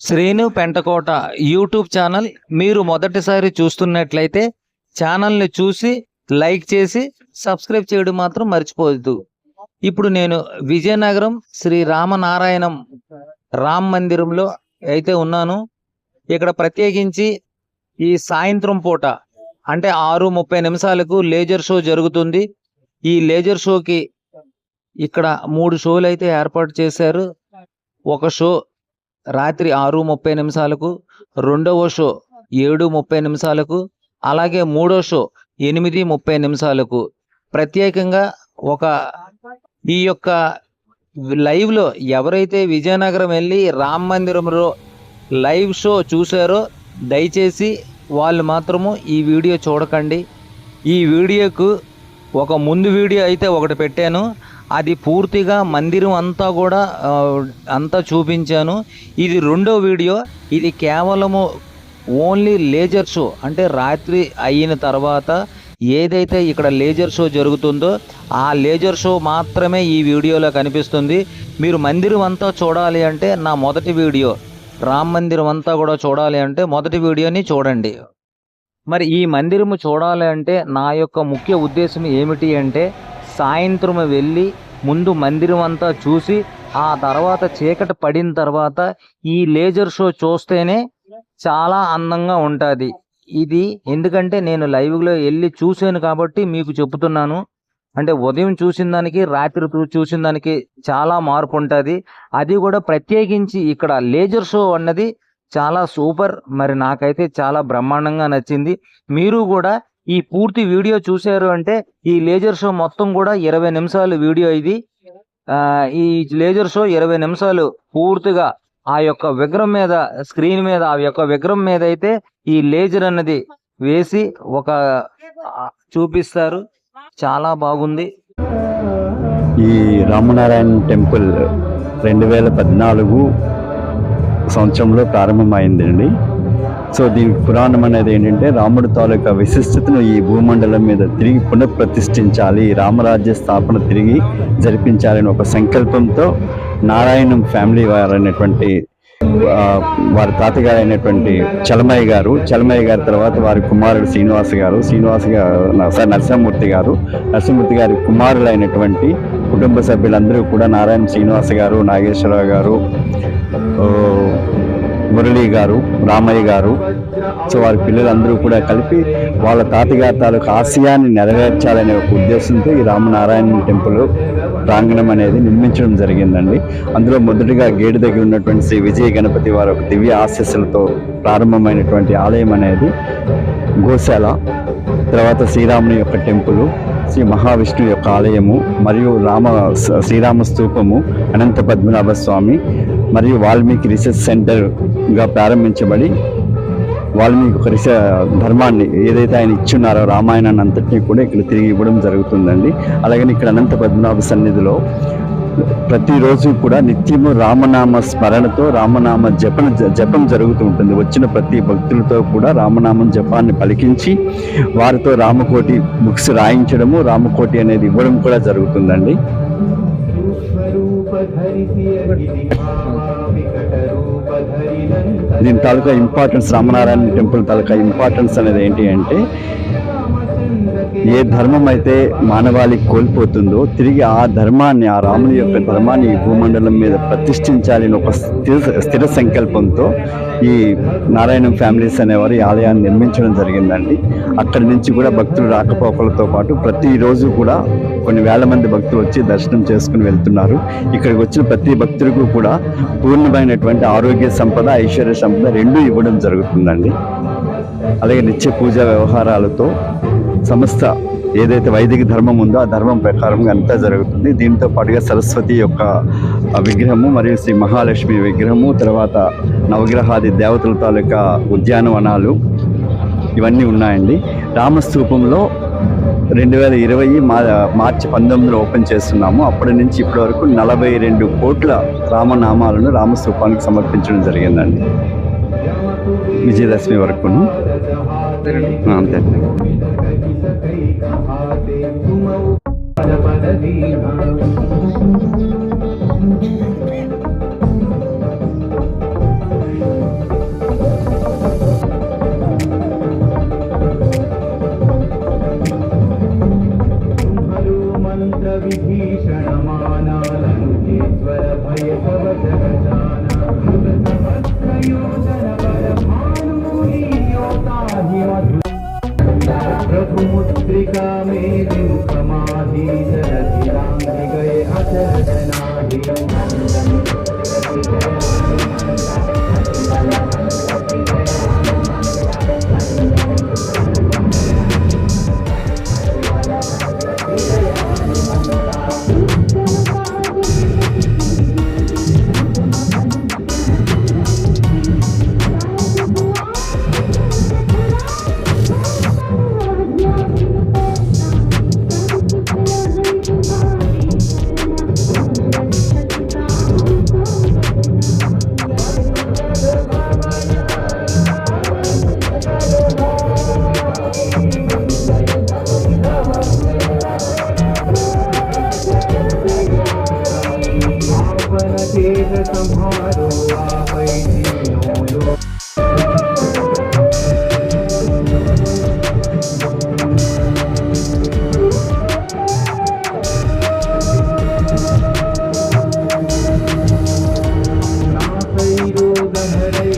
Srinu Pentakota YouTube channel. మీరు మొదటిసారి చూస్తున్నట్లయితే ఛానల్ని చూసి లైక్ చేసి సబ్స్క్రైబ్ చేయడం మాత్రం మర్చిపోవద్దు. ఇప్పుడు నేను విజయనగరం శ్రీ రామనారాయణం రామ్ మందిరంలో అయితే ఉన్నాను. ఇక్కడ ప్రత్యేకించి ఈ సాయంత్రం పూట అంటే ఆరు ముప్పై నిమిషాలకు లేజర్ షో జరుగుతుంది. ఈ లేజర్ షోకి ఇక్కడ మూడు షోలు అయితే ఏర్పాటు చేశారు. ఒక షో రాత్రి ఆరు ముప్పై నిమిషాలకు రెండవ షో ఏడు ముప్పై నిమిషాలకు అలాగే మూడో షో ఎనిమిది ముప్పై నిమిషాలకు. ప్రత్యేకంగా ఒక ఈ యొక్క లైవ్లో ఎవరైతే విజయనగరం వెళ్ళి రామ్ మందిరంలో లైవ్ షో చూశారో దయచేసి వాళ్ళు మాత్రము ఈ వీడియో చూడకండి. ఈ వీడియోకు ఒక ముందు వీడియో అయితే ఒకటి పెట్టాను. అది పూర్తిగా మందిరం అంతా కూడా అంతా చూపించాను. ఇది రెండో వీడియో. ఇది కేవలము ఓన్లీ లేజర్ షో. అంటే రాత్రి అయిన తర్వాత ఏదైతే ఇక్కడ లేజర్ షో జరుగుతుందో ఆ లేజర్ షో మాత్రమే ఈ వీడియోలో కనిపిస్తుంది. మీరు మందిరం అంతా చూడాలి అంటే నా మొదటి వీడియో. రామ్ మందిరం అంతా కూడా చూడాలి అంటే మొదటి వీడియోని చూడండి. మరి ఈ మందిరము చూడాలి అంటే నా యొక్క ముఖ్య ఉద్దేశం ఏమిటి అంటే సాయంత్రం వెళ్ళి ముందు మందిరం అంతా చూసి ఆ తర్వాత చీకటి పడిన తర్వాత ఈ లేజర్ షో చూస్తేనే చాలా అందంగా ఉంటుంది. ఇది ఎందుకంటే నేను లైవ్లో వెళ్ళి చూశాను కాబట్టి మీకు చెప్తున్నాను అంటే ఉదయం చూసిన దానికి రాత్రి చూసిన దానికి చాలా మార్పు ఉంటుంది. అది కూడా ప్రత్యేకించి ఇక్కడ లేజర్ షో అన్నది చాలా సూపర్. మరి నాకైతే చాలా బ్రహ్మాండంగా నచ్చింది. మీరు కూడా ఈ పూర్తి వీడియో చూశారు అంటే ఈ లేజర్ షో మొత్తం కూడా ఇరవై నిమిషాలు వీడియో ఇది. ఆ, ఈ లేజర్ షో ఇరవై నిమిషాలు పూర్తిగా ఆ యొక్క విగ్రహం మీద స్క్రీన్ మీద ఆ యొక్క విగ్రహం మీద అయితే ఈ లేజర్ అన్నది వేసి ఒక చూపిస్తారు. చాలా బాగుంది. ఈ రామనారాయణ టెంపుల్ రెండు వేల పద్నాలుగు సంవత్సరంలో ప్రారంభమైందండి. సో దీనికి పురాణం అనేది ఏంటంటే రాముడు తాలూకా విశిష్టతను ఈ భూమండలం మీద తిరిగి పునఃప్రతిష్ఠించాలి రామరాజ్య స్థాపన తిరిగి జరిపించాలని ఒక సంకల్పంతో నారాయణం ఫ్యామిలీ వారైనటువంటి వారి తాతగారు అయినటువంటి చలమయ్య గారు చలమయ్య గారి తర్వాత వారి కుమారుడు శ్రీనివాస గారు శ్రీనివాస గారు సార్ నరసింహమూర్తి గారు నరసింహమూర్తి గారి కుమారులు అయినటువంటి కుటుంబ సభ్యులందరూ కూడా నారాయణ శ్రీనివాస గారు నాగేశ్వరరావు గారు మురళీ గారు రామయ్య గారు సో వారి పిల్లలందరూ కూడా కలిపి వాళ్ళ తాతగారి తాలూకు ఆశయాన్ని నెరవేర్చాలనే ఒక ఉద్దేశంతో ఈ రామనారాయణ టెంపుల్ ప్రాంగణం అనేది నిర్మించడం జరిగిందండి. అందులో మొదటిగా గేటు దగ్గర ఉన్నటువంటి శ్రీ విజయ గణపతి వారి ఒక దివ్య ఆశస్సులతో ప్రారంభమైనటువంటి ఆలయం అనేది గోశాల తర్వాత శ్రీరాముని యొక్క టెంపులు శ్రీ మహావిష్ణువు యొక్క ఆలయము మరియు రామ శ్రీరామ స్తూపము అనంత పద్మనాభ స్వామి మరియు వాల్మీకి రీసెర్చ్ సెంటర్గా ప్రారంభించబడి వాల్మీకి ఒక రిస ధర్మాన్ని ఏదైతే ఆయన ఇచ్చున్నారో రామాయణాన్ని అంతటినీ కూడా ఇక్కడ తిరిగి ఇవ్వడం జరుగుతుందండి. అలాగని ఇక్కడ అనంత పద్మనాభ సన్నిధిలో ప్రతిరోజు కూడా నిత్యము రామనామ స్మరణతో రామనామ జపన జపం జరుగుతూ ఉంటుంది. వచ్చిన ప్రతి భక్తులతో కూడా రామనామం జపాన్ని పలికించి వారితో రామకోటి బుక్స్ రాయించడము రామకోటి అనేది ఇవ్వడం కూడా జరుగుతుందండి. దీని తాలూకా ఇంపార్టెన్స్ రామనారాయణ టెంపుల్ తాలూకా ఇంపార్టెన్స్ అనేది ఏంటి అంటే ఏ ధర్మం అయితే మానవాళి కోల్పోతుందో తిరిగి ఆ ధర్మాన్ని ఆ రాముని యొక్క ధర్మాన్ని ఈ భూమండలం మీద ప్రతిష్ఠించాలని అని ఒక స్థిర స్థిర సంకల్పంతో ఈ నారాయణం ఫ్యామిలీస్ అనేవారు ఈ ఆలయాన్ని నిర్మించడం జరిగిందండి. అక్కడి నుంచి కూడా భక్తులు రాకపోకలతో పాటు ప్రతిరోజు కూడా కొన్ని వేల మంది భక్తులు వచ్చి దర్శనం చేసుకుని వెళ్తున్నారు. ఇక్కడికి వచ్చిన ప్రతి భక్తులకు కూడా పూర్ణమైనటువంటి ఆరోగ్య సంపద ఐశ్వర్య సంపద రెండూ ఇవ్వడం జరుగుతుందండి. అలాగే నిత్య పూజా వ్యవహారాలతో సమస్త ఏదైతే వైదిక ధర్మం ఉందో ఆ ధర్మం ప్రకారంగా అంతా జరుగుతుంది. దీంతో పాటుగా సరస్వతి యొక్క విగ్రహము మరియు శ్రీ మహాలక్ష్మి విగ్రహము తర్వాత నవగ్రహాది దేవతల తాలూకా ఉద్యానవనాలు ఇవన్నీ ఉన్నాయండి. రామస్తూపంలో రెండు వేల ఇరవై మా మార్చి పంతొమ్మిదిలో ఓపెన్ చేస్తున్నాము. అప్పటి నుంచి ఇప్పటి వరకు నలభై రెండు కోట్ల రామనామాలను రామస్తూపానికి సమర్పించడం జరిగిందండి. విజయదశమి వరకును. सकै कहाते तुमौ परमदीना मुद्रिका मेरी समाधि जरति गए अचरजनाहि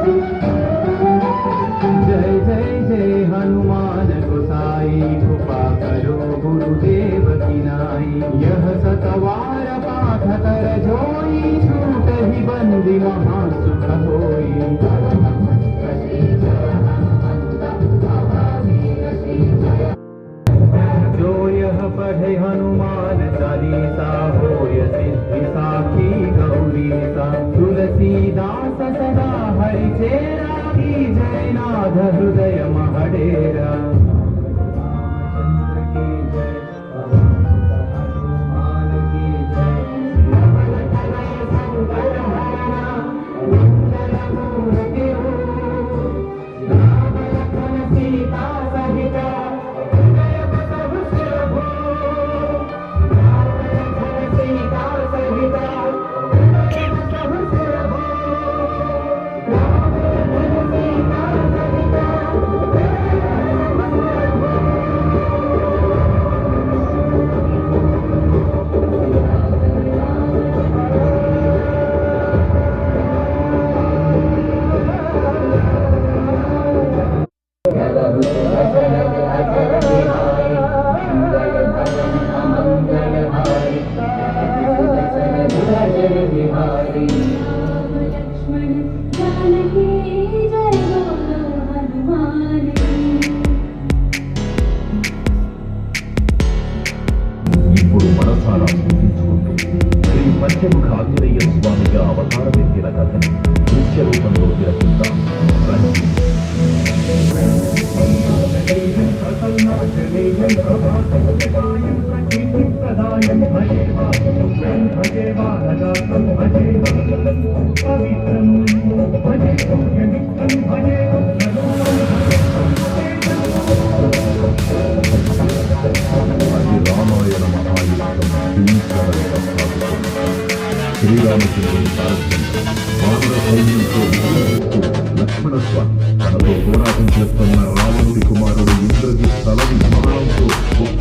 जय जय जय हनुमान गोसाई, कृपा करो गुरुदेव की नाई। यह सतवार पाठ कर जोई, छूट ही बंदी महासुख होई। पढ़े हनुमान चालीसा हो गाध हृदय महडेरा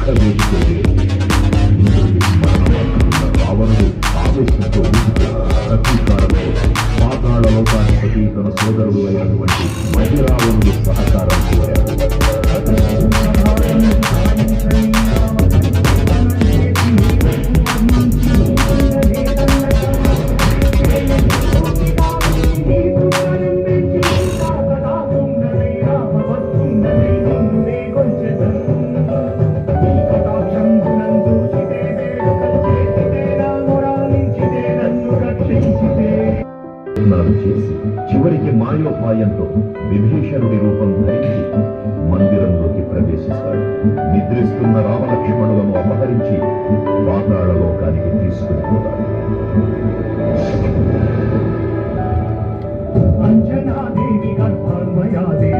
acabei de fazer. ప్రదక్షిణలను చేసి చివరికి మాయోపాయంతో విభీషణుడి రూపం ధరించి మందిరంలోకి ప్రవేశిస్తాడు. నిద్రిస్తున్న రామలక్ష్మణులను అపహరించి పాతాళ లోకానికి తీసుకుని పోతాడు. అంజనాదేవి గర్భాన్మయాదేవి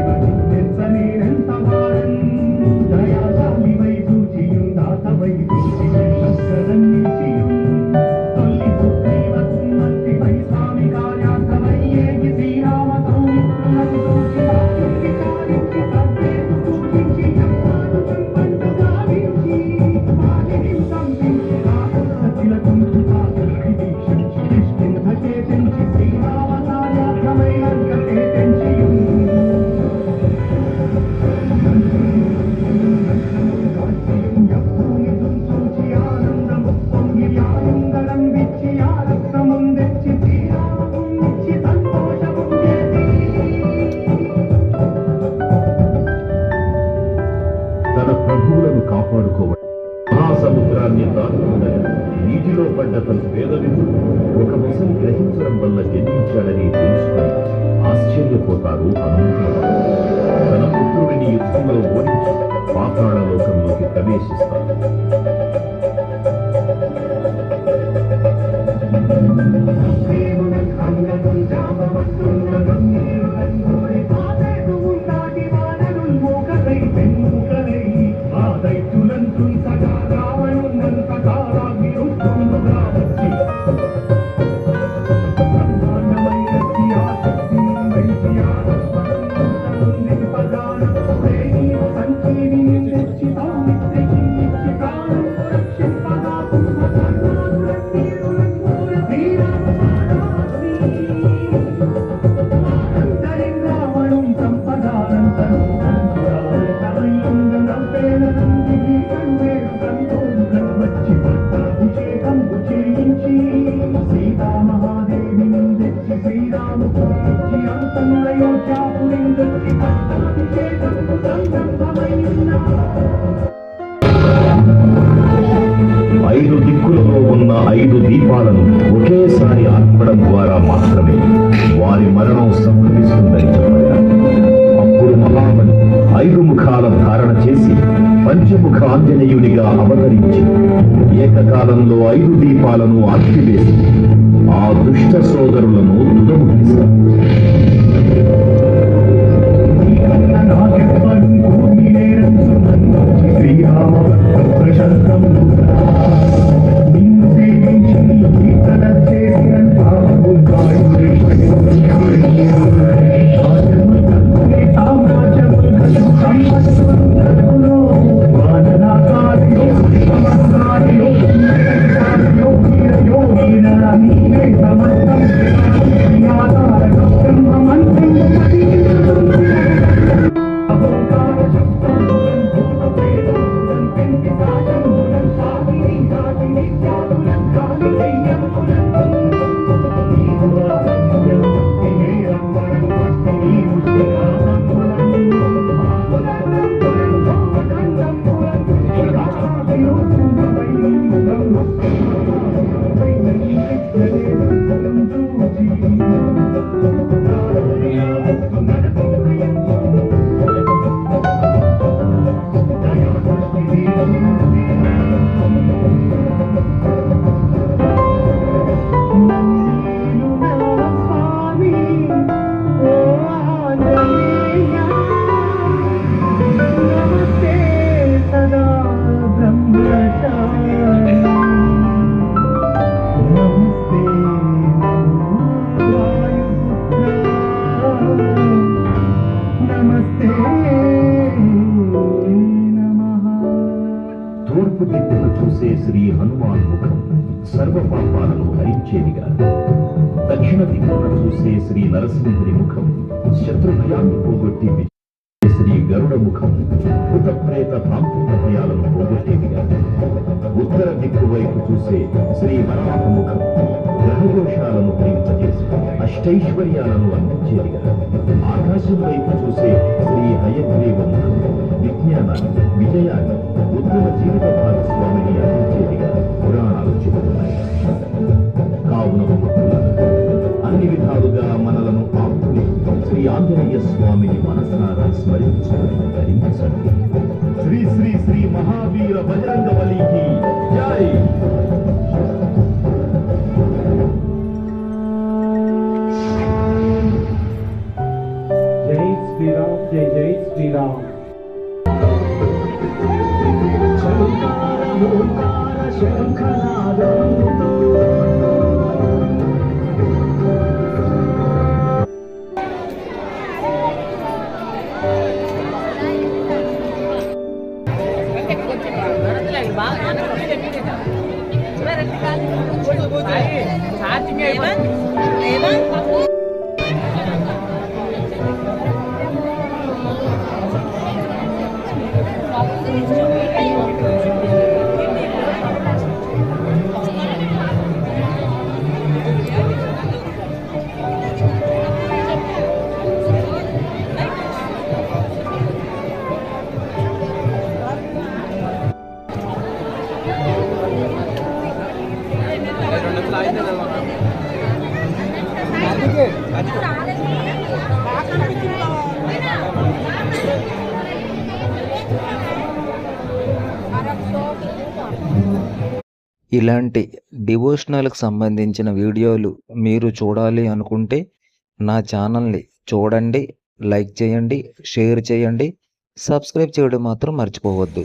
మహాసముద్రాన్ని దాటుతుండగా నీటిలో పడ్డ తన పేదవిధుడు ఒక ముసలి గ్రహించడం వల్ల జన్మించాడని తెలుసుకుని ఆశ్చర్యపోతారు హనుమంతుడు తన పుత్రుడిని యుద్ధంలో ఓడించి పాతాళలోకంలోకి ప్రవేశిస్తాడు Thank you. ఐదు దిక్కులలో ఉన్న ఐదు దీపాలను ఒకేసారి ఆర్పడం ద్వారా మాత్రమే వారి మరణం సంభవిస్తుందని చెప్పారు అప్పుడు మహాబలి ఐదు ముఖాల ధారణ చేసి పంచముఖ ఆంజనేయునిగా అవతరించి ఏకకాలంలో ఐదు దీపాలను ఆర్పివేసి ఆ దుష్ట సోదరులను దుదముఖిస్తారు శ్రీరామ శ్రీ నరసింహుని ముఖం శత్రు భయాన్ని పోగొట్టి శ్రీ గరుడ ముఖం భూత ప్రేత తాంత్రిక భయాలను పోగొట్టేదిగా ఉత్తర దిక్కు వైపు చూసే శ్రీ వరాహ ముఖం గ్రహదోషాలను ప్రేమింపజేసి అష్టైశ్వర్యాలను అందించేదిగా ఆకాశం వైపు చూసే శ్రీ హయగ్రీవ ముఖం విజ్ఞానాన్ని విజయాన్ని ఉత్తమ జీవిత భాగస్వామిని అందించేదిగా పురాణాలు చెబుతున్నాయి. విధాలుగా మనలను ఆపుకుని శ్రీ ఆంజనేయ స్వామిని మనసారా స్మరించండి ధరించండి. శ్రీ శ్రీ శ్రీ మహావీర బజరంగ బలికి జై! జై శ్రీరామ్ జై జై శ్రీరామ్. very much. ఇలాంటి డివోషనల్కి సంబంధించిన వీడియోలు మీరు చూడాలి అనుకుంటే నా ఛానల్ని చూడండి లైక్ చేయండి షేర్ చేయండి సబ్స్క్రైబ్ చేయడం మాత్రం మర్చిపోవద్దు.